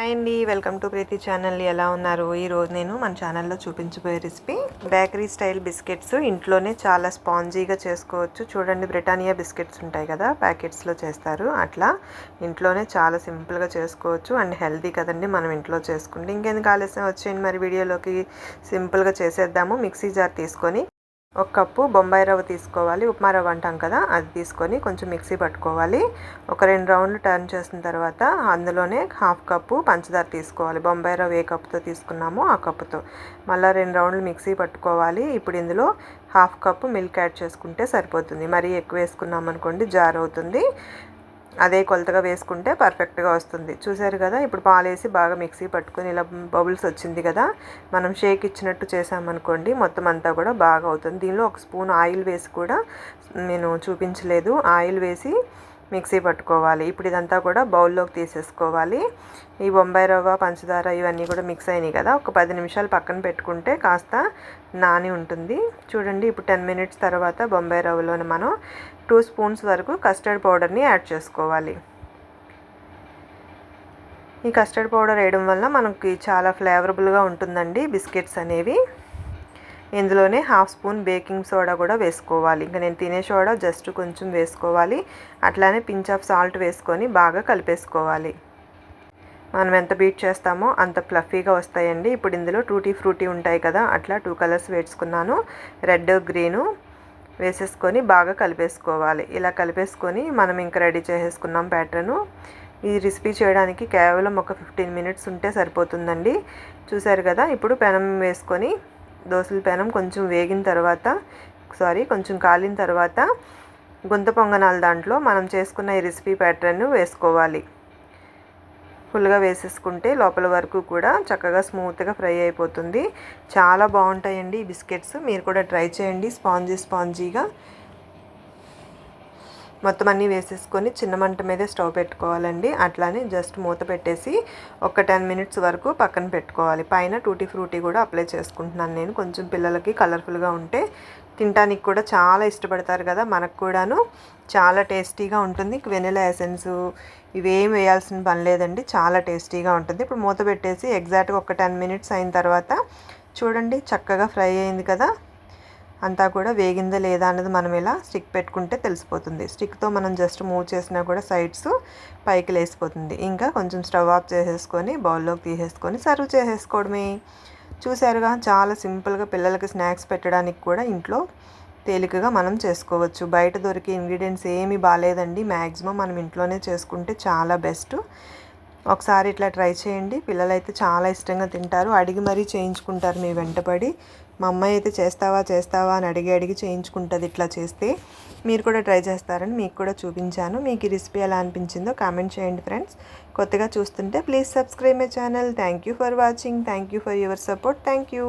Hi అండి welcome to Preethi channel. ఎలా ఉన్నారు? ఈరోజు నేను మన ఛానల్లో చూపించబోయే రెసిపీ బేకరీ స్టైల్ బిస్కెట్స్. ఇంట్లోనే చాలా స్పాంజీగా చేసుకోవచ్చు. చూడండి బ్రిటానియా బిస్కెట్స్ ఉంటాయి కదా ప్యాకెట్స్లో చేస్తారు. అట్లా ఇంట్లోనే చాలా సింపుల్గా చేసుకోవచ్చు. అండ్ హెల్తీ కదండి మనం ఇంట్లో చేసుకుంటే. ఇంకెందుకు ఆలస్యం వచ్చేయండి మరి వీడియోలోకి. సింపుల్గా చేసేద్దాము. మిక్సీ జార్ తీసుకొని ఒక కప్పు బొంబాయి రవ్వ తీసుకోవాలి. ఉప్మా రవ్వ అంటాం కదా అది తీసుకొని కొంచెం మిక్సీ పట్టుకోవాలి. ఒక రెండు రౌండ్లు టర్న్ చేసిన తర్వాత అందులోనే హాఫ్ కప్పు పంచదార తీసుకోవాలి. బొంబాయి రవ్వ ఏ కప్పుతో తీసుకున్నామో ఆ కప్పుతో. మళ్ళీ రెండు రౌండ్లు మిక్సీ పట్టుకోవాలి. ఇప్పుడు ఇందులో హాఫ్ కప్పు మిల్క్ యాడ్ చేసుకుంటే సరిపోతుంది. మరీ ఎక్కువ వేసుకున్నాం అనుకోండి జార్ అవుతుంది అదే కొలతగా వేసుకుంటే పర్ఫెక్ట్గా వస్తుంది. చూసారు కదా ఇప్పుడు పాలు వేసి బాగా మిక్సీ పట్టుకుని ఇలా బబుల్స్ వచ్చింది కదా మనం షేక్ ఇచ్చినట్టు చేసామనుకోండి మొత్తం అంతా కూడా బాగా అవుతుంది. దీనిలో ఒక స్పూన్ ఆయిల్ వేసి కూడా నేను చూపించలేదు. ఆయిల్ వేసి మిక్సీ పట్టుకోవాలి. ఇప్పుడు ఇదంతా కూడా బౌల్లోకి తీసేసుకోవాలి. ఈ బొంబాయి రవ్వ పంచదార ఇవన్నీ కూడా మిక్స్ అయినాయి కదా ఒక పది నిమిషాలు పక్కన పెట్టుకుంటే కాస్త నాని ఉంటుంది. చూడండి ఇప్పుడు టెన్ మినిట్స్ తర్వాత బొంబాయి రవ్వలోని మనం టూ స్పూన్స్ వరకు కస్టర్డ్ పౌడర్ని యాడ్ చేసుకోవాలి. ఈ కస్టర్డ్ పౌడర్ వేయడం వల్ల మనకి చాలా ఫ్లేవరబుల్గా ఉంటుందండి బిస్కెట్స్ అనేవి. ఇందులోనే హాఫ్ స్పూన్ బేకింగ్ సోడా కూడా వేసుకోవాలి. ఇంకా నేను తినే సోడా జస్ట్ కొంచెం వేసుకోవాలి. అట్లానే పించ్ ఆఫ్ సాల్ట్ వేసుకొని బాగా కలిపేసుకోవాలి. మనం ఎంత బీట్ చేస్తామో అంత ఫ్లఫీగా వస్తాయండి. ఇప్పుడు ఇందులో టూటీ ఫ్రూటీ ఉంటాయి కదా అట్లా టూ కలర్స్ వేసుకున్నాను. రెడ్ గ్రీను వేసేసుకొని బాగా కలిపేసుకోవాలి. ఇలా కలిపేసుకొని మనం ఇంకా రెడీ చేసేసుకున్నాం ప్యాటర్ను ఈ రెసిపీ చేయడానికి కేవలం ఒక ఫిఫ్టీన్ మినిట్స్ ఉంటే సరిపోతుందండి. చూసారు కదా ఇప్పుడు పెనం వేసుకొని దోశల పెనం కొంచెం వేగిన తర్వాత సారీ కొంచెం కాలిన తర్వాత గుంత పొంగనాల దాంట్లో మనం చేసుకున్న ఈ రెసిపీ ప్యాటర్న్ వేసుకోవాలి. ఫుల్గా వేసేసుకుంటే లోపల వరకు కూడా చక్కగా స్మూత్గా ఫ్రై అయిపోతుంది. చాలా బాగుంటాయండి ఈ బిస్కెట్స్. మీరు కూడా ట్రై చేయండి. స్పాంజీ స్పాంజీగా. మొత్తం అన్నీ వేసేసుకొని చిన్న మంట మీదే స్టవ్ పెట్టుకోవాలండి. అట్లానే జస్ట్ మూత పెట్టేసి ఒక టెన్ మినిట్స్ వరకు పక్కన పెట్టుకోవాలి. పైన టూటీ ఫ్రూటీ కూడా అప్లై చేసుకుంటున్నాను నేను. కొంచెం పిల్లలకి కలర్ఫుల్గా ఉంటే తినడానికి కూడా చాలా ఇష్టపడతారు కదా మనకు కూడాను. చాలా టేస్టీగా ఉంటుంది. వెనిలా ఎసెన్స్ ఇవేం వేయాల్సిన పని లేదండి. చాలా టేస్టీగా ఉంటుంది. ఇప్పుడు మూత పెట్టేసి ఎగ్జాక్ట్గా ఒక టెన్ మినిట్స్ అయిన తర్వాత చూడండి చక్కగా ఫ్రై అయింది కదా. అంతా కూడా వేగిందా లేదా అన్నది మనం ఇలా స్టిక్ పెట్టుకుంటే తెలిసిపోతుంది. స్టిక్తో మనం జస్ట్ మూవ్ చేసినా కూడా సైడ్స్ పైకి లేసిపోతుంది. ఇంకా కొంచెం స్టవ్ ఆఫ్ చేసేసుకొని బౌల్లోకి తీసేసుకొని సర్వ్ చేసేసుకోవడమే. చూసారుగా? చాలా సింపుల్గా పిల్లలకి స్నాక్స్ పెట్టడానికి కూడా ఇంట్లో తేలికగా మనం చేసుకోవచ్చు. బయట దొరికే ఇంగ్రీడియంట్స్ ఏమీ బాగాలేదండి. మ్యాక్సిమం మనం ఇంట్లోనే చేసుకుంటే చాలా బెస్ట్. ఒకసారి ఇట్లా ట్రై చేయండి. పిల్లలైతే చాలా ఇష్టంగా తింటారు. అడిగి మరీ చేయించుకుంటారు మీ వెంటపడి. మా అమ్మాయి అయితే చేస్తావా చేస్తావా అని అడిగి అడిగి చేయించుకుంటుంది ఇట్లా చేస్తే మీరు కూడా ట్రై చేస్తారని మీకు కూడా చూపించాను. మీకు ఈ రెసిపీ ఎలా అనిపించిందో కామెంట్ చేయండి ఫ్రెండ్స్. కొత్తగా చూస్తుంటే please subscribe my channel. Thank you for watching. Thank you for your support. Thank you.